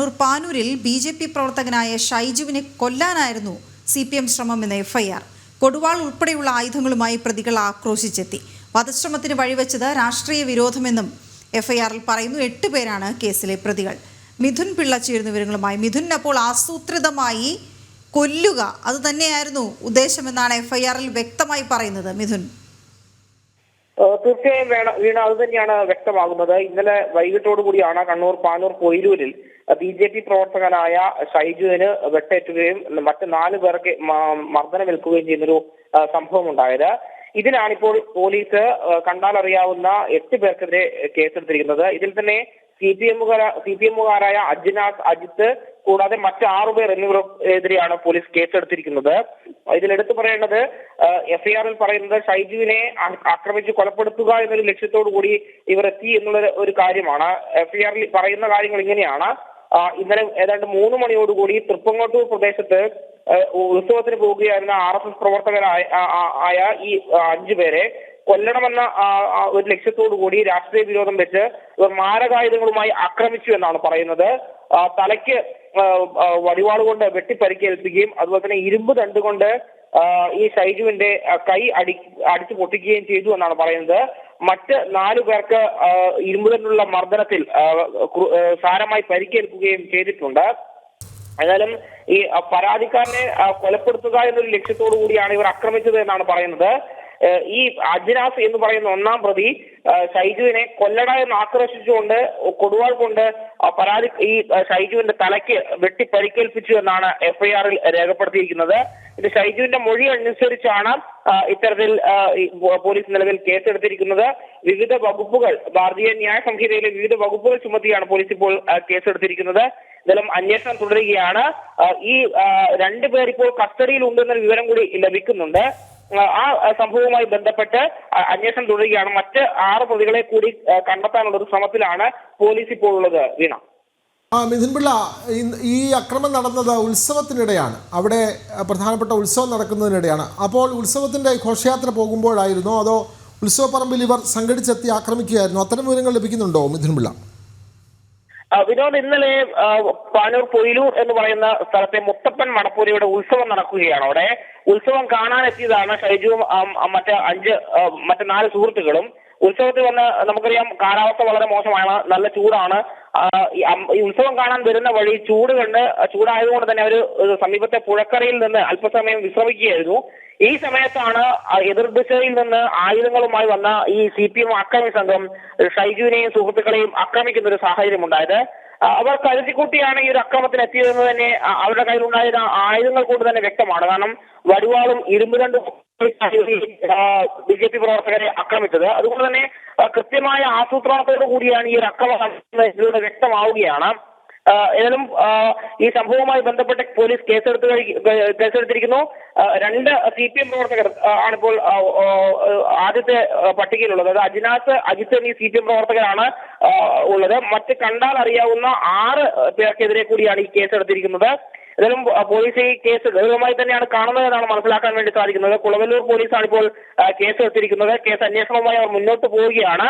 Kannur പാനൂരിൽ B J P പ്രവർത്തകനായ ഷൈജുവിനെ കൊല്ലാനായിരുന്നു സി പി എം ശ്രമമെന്ന് എഫ്ഐആർ കൊടുവാൾ ഉൾപ്പെടെയുള്ള ആയുധങ്ങളുമായി പ്രതികൾ ആക്രോശിച്ചെത്തി. വധശ്രമത്തിന് വഴിവെച്ചത് രാഷ്ട്രീയ വിരോധമെന്നും എഫ്ഐആറിൽ പറയുന്നു. എട്ട് പേരാണ് കേസിലെ പ്രതികൾ. മിഥുൻ പിള്ള ചേരുന്ന വിവരങ്ങളുമായി. മിഥുൻ അപ്പോൾ ആസൂത്രിതമായി കൊല്ലുക അത് തന്നെയായിരുന്നു ഉദ്ദേശമെന്നാണ് എഫ്ഐആറിൽ വ്യക്തമായി പറയുന്നത് മിഥുൻ. തീർച്ചയായും വേണം വീണ അത് തന്നെയാണ് വ്യക്തമാകുന്നത്. ഇന്നലെ വൈകിട്ടോടു കൂടിയാണ് കണ്ണൂർ പാനൂർ കൊയിലൂരിൽ ബി ജെ പി പ്രവർത്തകനായ ഷൈജുവിന് വെട്ടേറ്റുകയും മറ്റ് നാല് പേർക്ക് മർദ്ദനമേൽക്കുകയും ചെയ്യുന്നൊരു സംഭവം ഉണ്ടായത് ഇതിനാണിപ്പോൾ പോലീസ് കണ്ടാലറിയാവുന്ന എട്ട് പേർക്കെതിരെ കേസെടുത്തിരിക്കുന്നത്. ഇതിൽ തന്നെ സി പി എമ്മുകാര സി പി എമ്മുകാരായ അജ്നാസ് അജിത്ത് കൂടാതെ മറ്റ് ആറുപേർ എന്നിവർക്കെതിരെയാണ് പോലീസ് കേസെടുത്തിരിക്കുന്നത്. ഇതിൽ എടുത്തു പറയേണ്ടത് എഫ്ഐആറിൽ പറയുന്നത് ഷൈജുവിനെ ആക്രമിച്ച് കൊലപ്പെടുത്തുക എന്നൊരു ലക്ഷ്യത്തോടു കൂടി ഇവർ എത്തി എന്നുള്ള ഒരു കാര്യമാണ്. എഫ്ഐആറിൽ പറയുന്ന കാര്യങ്ങൾ ഇങ്ങനെയാണ്. ഇന്നലെ ഏതാണ്ട് മൂന്ന് മണിയോടുകൂടി തൃപ്പങ്ങോട്ടൂർ പ്രദേശത്ത് ഉത്സവത്തിന് പോവുകയായിരുന്ന ആർ എസ് എസ് പ്രവർത്തകരായ ആയ ഈ അഞ്ചു പേരെ കൊല്ലണമെന്ന ഒരു ലക്ഷ്യത്തോടു കൂടി രാഷ്ട്രീയ വിരോധം വെച്ച് ഇവർ മാരകായുധങ്ങളുമായി ആക്രമിച്ചു എന്നാണ് പറയുന്നത്. തലയ്ക്ക് വടിവാൾ കൊണ്ട് വെട്ടിപ്പരിക്കേൽപ്പിക്കുകയും അതുപോലെ തന്നെ ഇരുമ്പ് തണ്ടുകൊണ്ട് ഈ ഷൈജുവിന്റെ കൈ അടി അടിച്ചു പൊട്ടിക്കുകയും ചെയ്തു എന്നാണ് പറയുന്നത്. മറ്റ് നാലു പേർക്ക് ആ, ഇരുമ്പ് ദണ്ടുള്ള മർദ്ദനത്തിൽ സാരമായി പരിക്കേൽക്കുകയും ചെയ്തിട്ടുണ്ട്. ഏതായാലും ഈ പരാതിക്കാരനെ കൊലപ്പെടുത്തുക എന്നൊരു ലക്ഷ്യത്തോടു കൂടിയാണ് ഇവർ ആക്രമിച്ചത് എന്നാണ് പറയുന്നത്. ഈ അജ്നാസ് എന്ന് പറയുന്ന ഒന്നാം പ്രതി ഷൈജുവിനെ കൊല്ലട എന്ന് ആക്രോശിച്ചുകൊണ്ട് കൊടുവാൾ കൊണ്ട് പരാതി ഈ ഷൈജുവിന്റെ തലയ്ക്ക് വെട്ടി പരിക്കേൽപ്പിച്ചു എന്നാണ് എഫ്ഐആറിൽ രേഖപ്പെടുത്തിയിരിക്കുന്നത്. ഇത് ഷൈജുവിന്റെ മൊഴി അനുസരിച്ചാണ് ഇത്തരത്തിൽ പോലീസ് നിലവിൽ കേസെടുത്തിരിക്കുന്നത്. വിവിധ വകുപ്പുകൾ ഭാരതീയ ന്യായ സംഹിതയിലെ വിവിധ വകുപ്പുകൾ ചുമത്തിയാണ് പോലീസ് ഇപ്പോൾ കേസെടുത്തിരിക്കുന്നത്. ഇതെല്ലാം അന്വേഷണം തുടരുകയാണ്. ഈ രണ്ടുപേരിപ്പോൾ കസ്റ്റഡിയിൽ ഉണ്ടെന്നൊരു വിവരം കൂടി ലഭിക്കുന്നുണ്ട്. ആ, സംഭവവുമായി ബന്ധപ്പെട്ട് അന്വേഷണം തുടരുകയാണ്. മറ്റ് ആറ് പ്രതികളെ കൂടി കണ്ടെത്താനുള്ള ഒരു ശ്രമത്തിലാണ് പോലീസ് ഇപ്പോൾ ഉള്ളത് വീണ. ആ മിഥുൻ പിള്ള ഇന്ന് ഈ അക്രമം നടന്നത് ഉത്സവത്തിനിടെയാണ്. അവിടെ പ്രധാനപ്പെട്ട ഉത്സവം നടക്കുന്നതിനിടെയാണ്. അപ്പോൾ ഉത്സവത്തിന്റെ ഘോഷയാത്ര പോകുമ്പോഴായിരുന്നോ അതോ ഉത്സവപ്പറമ്പിൽ ഇവർ സംഘടിച്ചെത്തി ആക്രമിക്കുകയായിരുന്നു? അത്തരം വിവരങ്ങൾ ലഭിക്കുന്നുണ്ടോ മിഥുൻ പിള്ള? ആ, വിനോദ് ഇന്നലെ പാനൂർ പൊയിലൂർ എന്ന് പറയുന്ന സ്ഥലത്തെ മുത്തപ്പൻ മണപ്പൂരിയുടെ ഉത്സവം നടക്കുകയാണ് അവിടെ. ഉത്സവം കാണാനെത്തിയതാണ് ഷൈജുവും മറ്റ് അഞ്ച് മറ്റ് നാല് സുഹൃത്തുക്കളും. ഉത്സവത്തിൽ വന്ന് നമുക്കറിയാം കാലാവസ്ഥ വളരെ മോശമാണ് നല്ല ചൂടാണ്. ഈ ഉത്സവം കാണാൻ വരുന്ന വഴി ചൂട് കണ്ട് ചൂടായതുകൊണ്ട് തന്നെ അവർ സമീപത്തെ പുഴക്കരയിൽ നിന്ന് അല്പസമയം വിശ്രമിക്കുകയായിരുന്നു. ഈ സമയത്താണ് എതിർ എതിർദിശയിൽ നിന്ന് ആയുധങ്ങളുമായി വന്ന ഈ സി പി എം അക്രമി സംഘം ഷൈജുവിനെയും സുഹൃത്തുക്കളെയും ആക്രമിക്കുന്ന ഒരു സാഹചര്യം ഉണ്ടായത്. അവർ കരുതിക്കൂട്ടിയാണ് ഈ ഒരു അക്രമത്തിന് എത്തിയതെന്ന് തന്നെ അവരുടെ കയ്യിലുണ്ടായിരുന്ന ആയുധങ്ങൾ കൊണ്ട് തന്നെ വ്യക്തമാണ്. കാരണം വടിവാളും ഇരുമ്പ് രണ്ടും ബി ജെ പി പ്രവർത്തകരെ ആക്രമിച്ചത്. അതുകൊണ്ട് തന്നെ കൃത്യമായ ആസൂത്രണത്തോടു കൂടിയാണ് ഈ ഒരു അക്രമം വ്യക്തമാവുകയാണ്. ഏതായാലും ഈ സംഭവവുമായി ബന്ധപ്പെട്ട് പോലീസ് കേസെടുത്ത് കേസെടുത്തിരിക്കുന്നു. രണ്ട് സി പി എം പ്രവർത്തകർ ആണിപ്പോൾ ആദ്യത്തെ പട്ടികയിലുള്ളത്. അതായത് അജിനാസ് അജിത്ത് എന്നീ സി പി എം പ്രവർത്തകരാണ് ഉള്ളത്. മറ്റ് കണ്ടാൽ അറിയാവുന്ന ആറ് പേർക്കെതിരെ കൂടിയാണ് ഈ കേസെടുത്തിരിക്കുന്നത്. ഏതായാലും പോലീസ് ഈ കേസ് ഗൗരവമായി തന്നെയാണ് കാണുന്നത് എന്നാണ് മനസ്സിലാക്കാൻ വേണ്ടി സാധിക്കുന്നത്. കുളവല്ലൂർ പോലീസാണ് ഇപ്പോൾ കേസ് എടുത്തിരിക്കുന്നത് കേസ് അന്വേഷണവുമായി അവർ മുന്നോട്ട് പോവുകയാണ്.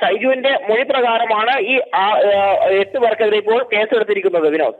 ഷൈജുവിന്റെ മൊഴി പ്രകാരമാണ് ഈ എട്ട് പേർക്കെതിരെ ഇപ്പോൾ കേസെടുത്തിരിക്കുന്നത്. വിനോദ്.